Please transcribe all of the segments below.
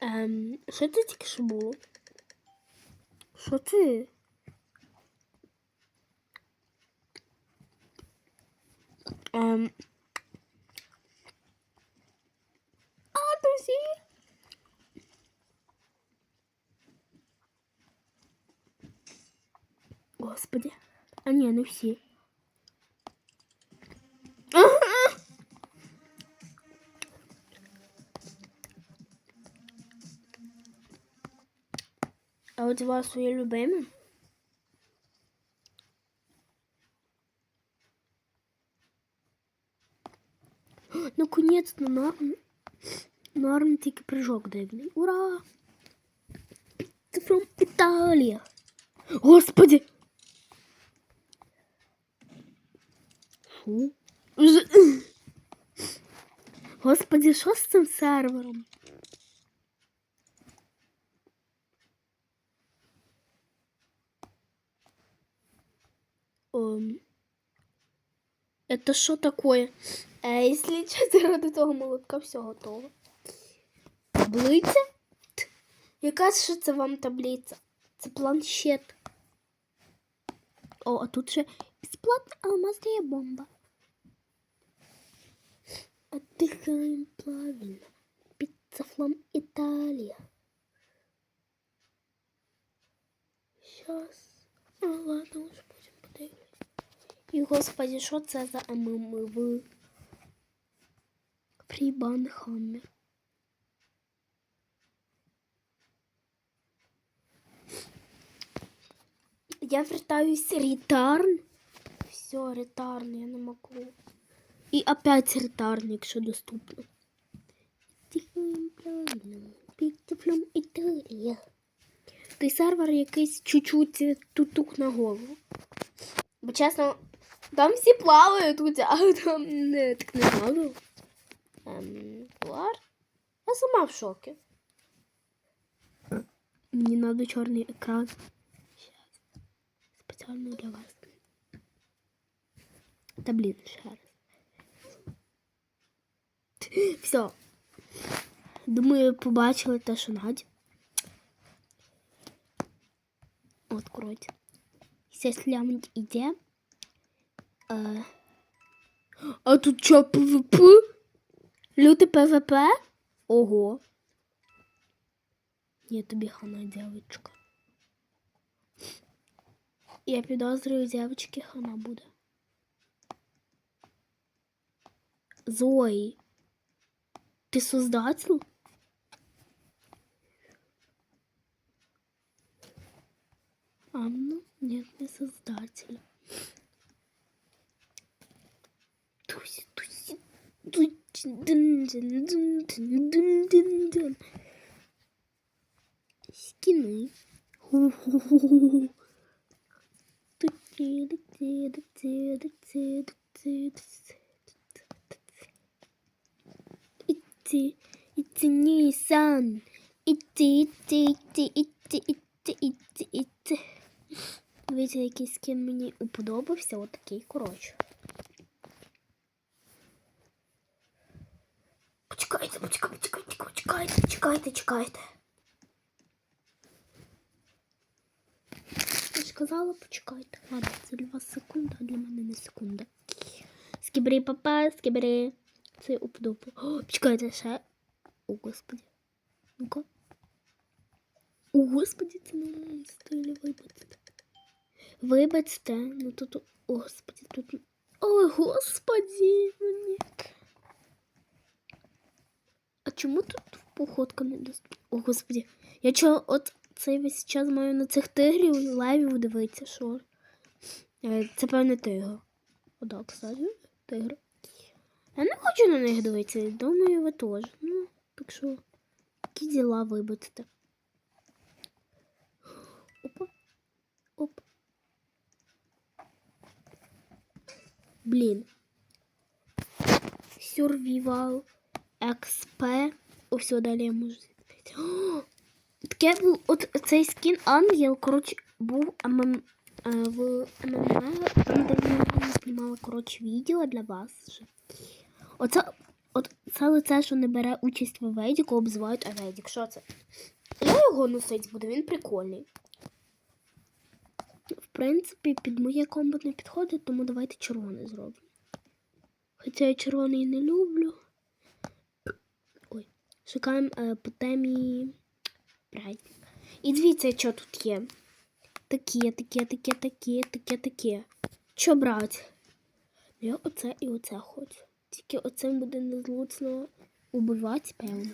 Ем, що це тільки що було? Що це? Ем. А, друзі. Господи. А ні, не всі. А От у вас є любимі? Наконец-то норм. Норм тільки прыжок дивний. Ура! Це from Італія. Господи! Фу. Господи, що з цим сервером? Это що такое? Е, якщо чесно, до того молотка все готово. Таблиця? Т, Яка ж це вам таблиця? Це планшет. О, а тут ще безплатна алмазна бомба. Отдыхаем плавно. Пиццафлом Италия. Сейчас. А, ладно, уже. І, господи, що це за ММВ? Фрібан Хаммер. Я вертаюсь ретарн. Все, ретарн, я не могу. І опять ретарн, якщо доступно. Тихим правильно. Піктифлом Італія. Той сервер якийсь чуть-чуть тутух на голову. Бо чесно, там всі плавають тут, а там не так не знаю. Ем, Лар? Я сама в шокі. Мені надо чорний екран. Спеціально для вас. Та блін, ще раз. Все. Думаю, побачили те, що Надя. От, коротше. Сейчас лямонт іде. Е, А тут що, ПВП? Люти ПВП? Ого. Ні, тобі хана, дівчинка. Я підозрюю, дівчинки хана буде. Зої. Ти создатель? А, ну, нет, не создатель. Туси, туси, туси, дын, дын, дын, дын, дын, дын, дын. Скины. Ху-ху-ху-ху. Тути, тути, тути, тути, тути, тути. Итти, итти, Нисан. Итти, итти, итти, итти, итти, итти, итти. Дивіться, який скін мені уподобався. Отакий, коротше. Почекайте, почекайте, почекайте, почекайте, чекайте, чекайте. Я ж почекайте. Ладно, це для вас секунда, а для мене не секунда. Скібри папа, скібри. Це уподобу. О, Почекайте ще. О, господи. Ну-ка. О, господи, це не стилі вибачте. Вибачте, ну тут, о, господи, тут. Ой, господи, ну ні. Чому тут походка не доступна? О, господи. Я чого от цей весь час маю на цих тигрів лайвів дивитися, що? Е, Це певне тигр. О, да, кстати, тигр. Я не хочу на них дивитися, думаю, ви теж. Ну, так що, які діла вибачте. Опа. Оп. Блін. Survival XP. Ось далі я можу. О, Таке був от цей скін ангел, коротше, був ММ, е, в ММА, там де я знімала, коротше, відео для вас. Оце От це лице, що не бере участь в Аведіку, обзивають Аведік. Що це? Я його носить буду, він прикольний. В принципі, під моє комбо не підходить, тому давайте червоний зробимо. Хоча я червоний не люблю. Шукаємо е, по темі праздник. І дивіться, що тут є. Таке, таке, таке, таке, таке, таке. Що брати? Я оце і оце хочу. Тільки оце буде незлуцно убивати, певно.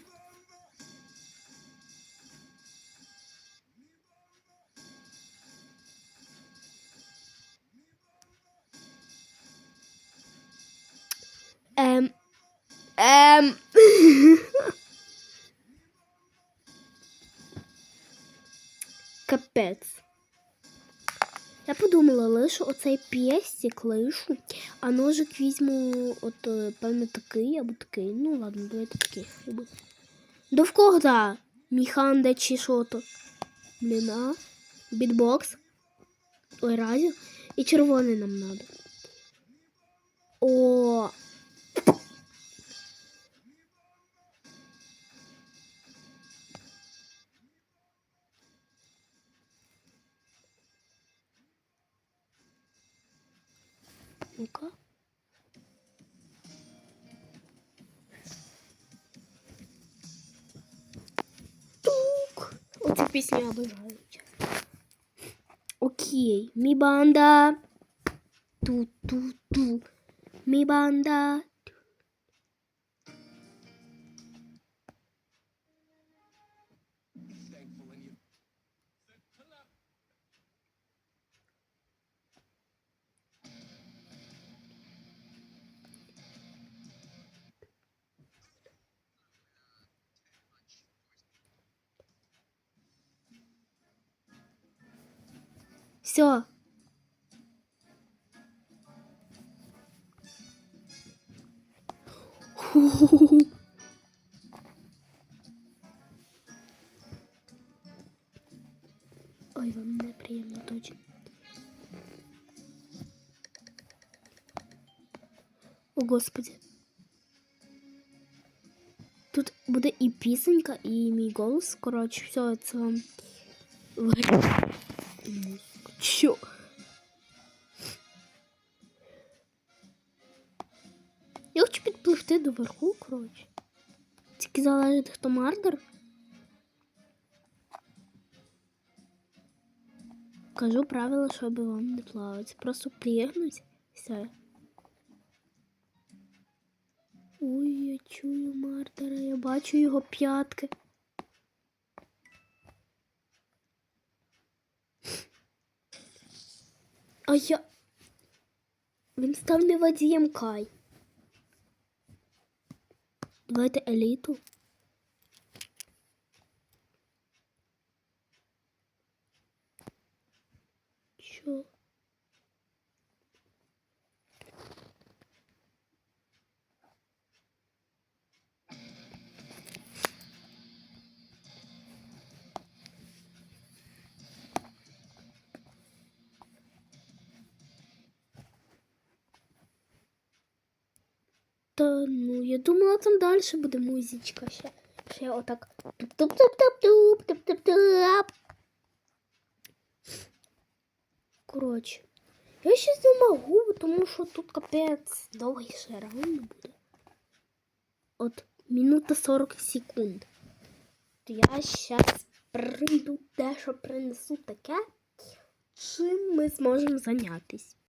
Ем. Ем. Капець. Я подумала, лишу оцей пєстик лишу, а ножик візьму, от, е, певно, такий або такий. Ну, ладно, давайте такий. До в кого? Міханда чи що то? Блін, а? Бітбокс. Ой, радіо. І червоний нам надо. О, ну-ка. Тук. Оцю пісню я обожаю. чесно. Окей, мі банда. Ту-ту-ту. Мі банда. Все. Ой, вам неприємно точно. О, Господи. Тут буде і пісенька, і мій голос. Коротше, все це вам. Чо? Я хочу підпливти до верху, коротше. Тільки залежить, хто мардер. Кажу правила, щоб вам не плавати. Просто пригнуть. Все. Ой, я чую мардера, я бачу його п'ятки. А я. Він став не водієм Кай. Давайте еліту. Що? Я думала, там далі буде музичка ще. Ще отак. Коротше. Я щось не можу, тому що тут капець довгий ще буде. От минута 40 секунд. То я щас прийду дещо принесу таке, чим ми зможемо зайнятися.